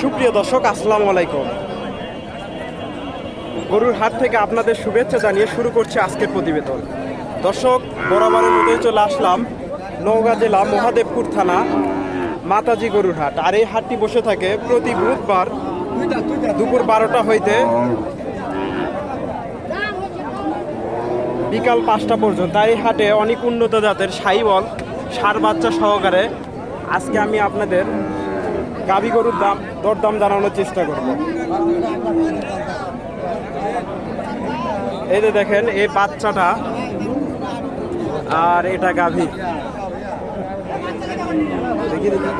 সুপ্রিয় দর্শক, আসসালামু আলাইকুম। গরুর হাট থেকে আপনাদের শুভেচ্ছা জানিয়ে শুরু করছি আজকের প্রতিবেদন। দর্শক, বরাবরের মতোই চলে আসলাম নওগাঁ জেলা মহাদেবপুর থানা, মাতাজি গরুর হাট। আর এই হাটটি বসে থাকে প্রতি বুধবার দুপুর বারোটা হইতে বিকাল পাঁচটা পর্যন্ত। এই হাটে অনেক উন্নত জাতের সাইবল, সার বাচ্চা সহকারে আজকে আমি আপনাদের গাভী গরুর দাম, দরদাম জানানোর চেষ্টা করব। এই যে দেখেন, এই বাচ্চাটা আর এটা গাভী। দেখি দেখি।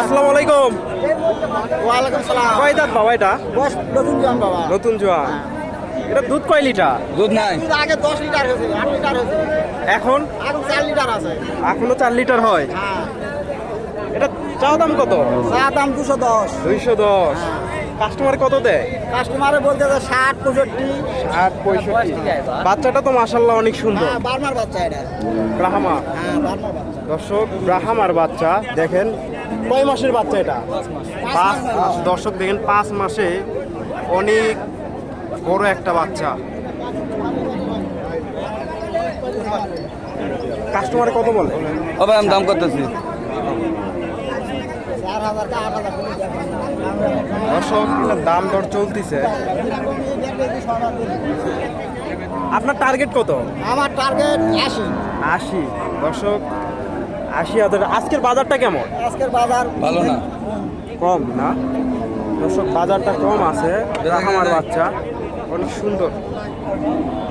আসসালামু আলাইকুম। ওয়ালাইকুম সালাম। কয় দাঁত বাবা এটা? নতুন জন বাবা। নতুন জোয়া এটা দুধ কয় লিটার? দুধ নাই। আগে দশ লিটার হয়েছে আট লিটার হয়েছে। এখন? এখন চার লিটার আছে। এখনও চার লিটার হয়? হ্যাঁ। এটা চাও দাম কত? চা দাম দুশো দশ। দুইশো দশ। কাস্টমার কত দেয়? কাস্টমারে বলতে যে ষাট পঁয়ষট্টি। ষাট পঁয়ষট্টি। বাচ্চাটা তো মাসাল্লাহ অনেক সুন্দর। হ্যাঁ বার্মার বাচ্চা এটা। ব্রাহ্মা। হ্যাঁ বার্মার বাচ্চা। দর্শক ব্রাহ্মার বাচ্চা দেখেন। কয় মাসের বাচ্চা এটা? পাঁচ দর্শক দেখেন পাঁচ মাসে অনেক বড় একটা বাচ্চা। কাস্টমার কত বলে? আমি দাম করতেছি চার হাজার কা আট হাজার করে দেবেন। দর্শক দাম দর চলতেছে। আপনার টার্গেট কত? আমার টার্গেট আশি। আশি। দর্শক আশি হাজার। আজকের বাজারটা কেমন? আজকের বাজার ভালো না। কম না? দর্শক বাজারটা কম আছে। আমার বাচ্চা। অনেক সুন্দর।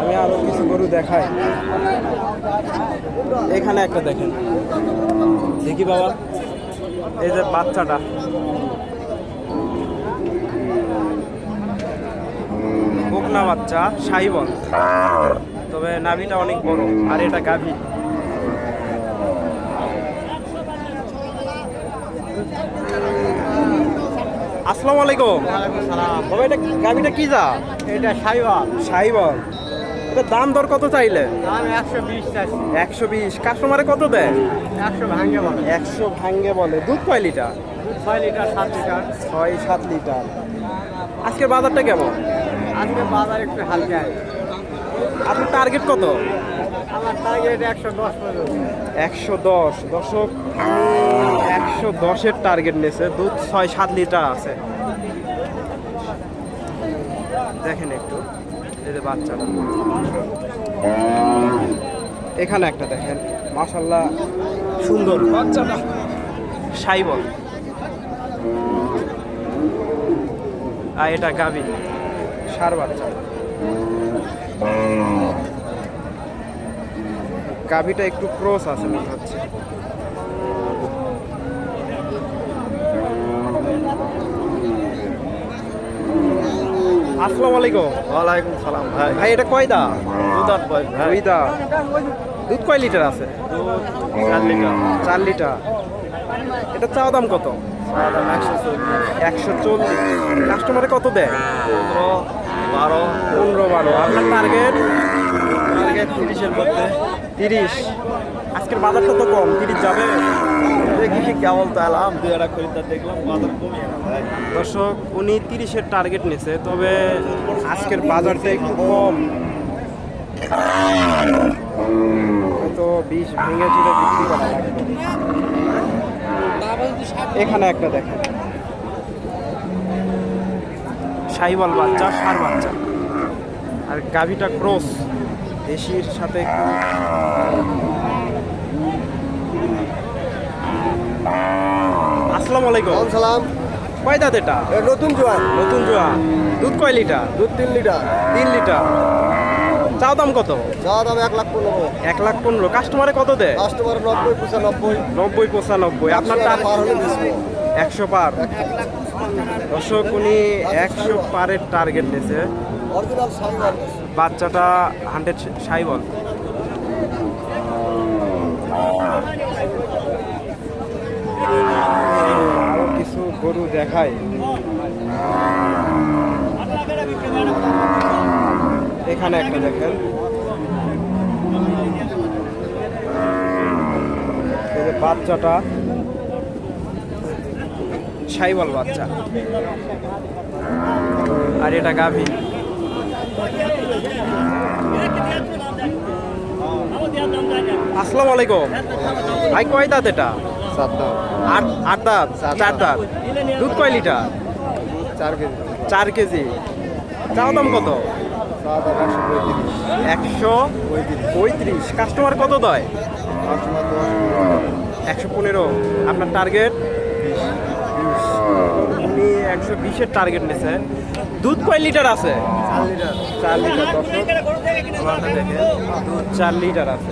আমি আরও কিছু গরু দেখাই। এখানে একটা দেখেন। দেখি বাবা। এই যে বাচ্চাটা। বকনা বাচ্চা সাইবল তবে নাভিটা অনেক বড় আর এটা গাভী। আসসালামু আলাইকুম। বাবা এটা গাভিটা কি যা? এটা সাইওয়াল সাইবল এটা দাম দর কত চাইলে? দাম একশো বিশ কাস্টমারে কত দেয়? একশো ভাঙে বলে। একশো ভাঙ্গে বলে। দুধ কয় লিটার? ছয় লিটার সাত লিটার। ছয় সাত লিটার। আজকের বাজারটা কেমন? আজকে বাজার একটু হালকা। আপনার টার্গেট কত? আমার টার্গেট একশো দশ একশো দশ। দশক একশো দশের টার্গেট নিয়েছে। দুধ ছয় সাত লিটার আছে। দেখেন একটু। এই বাচ্চাটা এখানে একটা দেখেন মাশাল্লাহ সুন্দর বাচ্চাটা। সাইবল আর এটা গাবি সার বাচ্চা। গাভিটা একটু ক্রস আছে মনে হচ্ছে। আসসালামু আলাইকুম। ওয়ালাইকুম সালাম ভাই। ভাই এটা কয় দা? দুধার ভাই দুই দা। দুধ কয় লিটার আছে? চার লিটার। চার লিটার। এটা চাওয়া দাম কত? চল্লিশ। একশো চল্লিশ। কাস্টমারে কত দেয়? পনেরো বারো। পনেরো বারো। আপনার টার্গেট টার্গেট তিরিশের মধ্যে। তিরিশ। আজকের বাজারটা তো কম তিরিশ যাবে। দেখি কেমন তালাম দুই একটা খরিদ্দার দেখলাম, বাজার কমিয়ে দর্শক, উনি তিরিশের টার্গেট নিয়েছে তবে আজকের বাজারটা একটু কম। হয়তো বিষ ভেঙে চুরে বিক্রি করা এখানে একটা দেখেন। সাইবল বাচ্চা, সার বাচ্চা। আর গাভিটা ক্রস দেশির সাথে একটু আসসালামু আলাইকুম। সালাম। কয় দাঁত এটা? নতুন জোয়ান নতুন জোয়া দুধ কয় লিটার? দুধ তিন লিটার। তিন লিটার। চাও দাম কত? যাওয়া দাম এক লাখ পনেরো। এক লাখ পনেরো। কাস্টমারে কত দেয়? কাস্টমার নব্বই পঁচানব্বই। নব্বই পঁচানব্বই। আপনার একশো পার দর্শক উনি একশো পারের টার্গেট নিয়েছে। বাচ্চাটা হান্ড্রেড সাইবল আরও কিছু গরু দেখায়। এখানে একটা দেখেন। বাচ্চাটা, সাইবল বাচ্চা। আর এটা গাভী। আসসালামু আলাইকুম। ভাই, কয় দাঁত এটা? আট আট দাঁত? চার দাঁত। দুধ কয় লিটার? চার কেজি। চার কেজি। দাম কত? একশো পঁয়ত্রিশ। কাস্টমার কত দেয়? একশো পনেরো। আপনার টার্গেট? উনি একশো বিশের টার্গেট নিয়েছেন দুধ কয় লিটার আছে? চার লিটার। চার দুধ চার লিটার আছে।